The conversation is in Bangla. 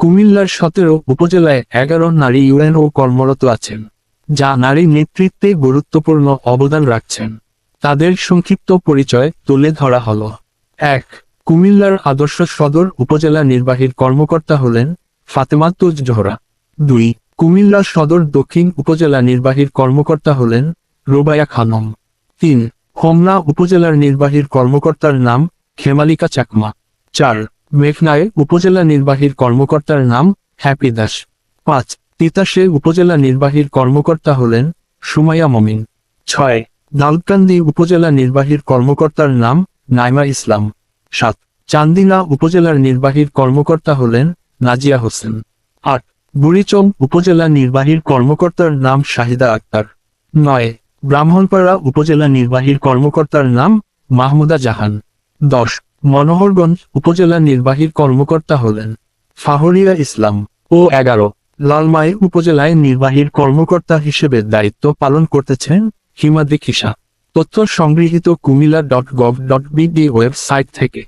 কুমিল্লার সতেরো উপজেলায় এগারো নারী ইউএনও কর্মরত আছেন, যা নারী নেতৃত্বে গুরুত্বপূর্ণ অবদান রাখছেন। তাদের সংক্ষিপ্ত পরিচয় তুলে ধরা হল। এক, কুমিল্লার আদর্শ সদর উপজেলা নির্বাহীর কর্মকর্তা হলেন ফাতেমা তুজ জোহরা। দুই, কুমিল্লা সদর দক্ষিণ উপজেলা নির্বাহীর কর্মকর্তা হলেন রোবায়া খানম। তিন, হোমনা উপজেলার নির্বাহীর কর্মকর্তার নাম খেমালিকা চাকমা। চার মেঘনায় উপজেলা নির্বাহীর কর্মকর্তার নাম হ্যাপি দাস। পাঁচ, তিতাসে উপজেলা নির্বাহীর কর্মকর্তা হলেন সুমাইয়া মমিন। ছয়, দাউদকান্দি উপজেলা নির্বাহীর কর্মকর্তার নাম নাইমা ইসলাম। সাত, চান্দিনা উপজেলার নির্বাহীর কর্মকর্তা হলেন নাজিয়া হোসেন। আট বুড়িচং উপজেলা নির্বাহীর কর্মকর্তার নাম শাহিদা আক্তার। নয়, ব্রাহ্মণপাড়া উপজেলা নির্বাহীর কর্মকর্তার নাম মাহমুদা জাহান। দশ মনোহরগঞ্জ উপজেলা নির্বাহীর কর্মকর্তা হলেন ফাহরিয়া ইসলাম ও এগারো, লালমাই উপজেলায় নির্বাহীর কর্মকর্তা হিসেবে দায়িত্ব পালন করতেছেন হিমাদ্রি খিসা তথ্য সংগৃহীত Comilla dot gov dot BD website থেকে।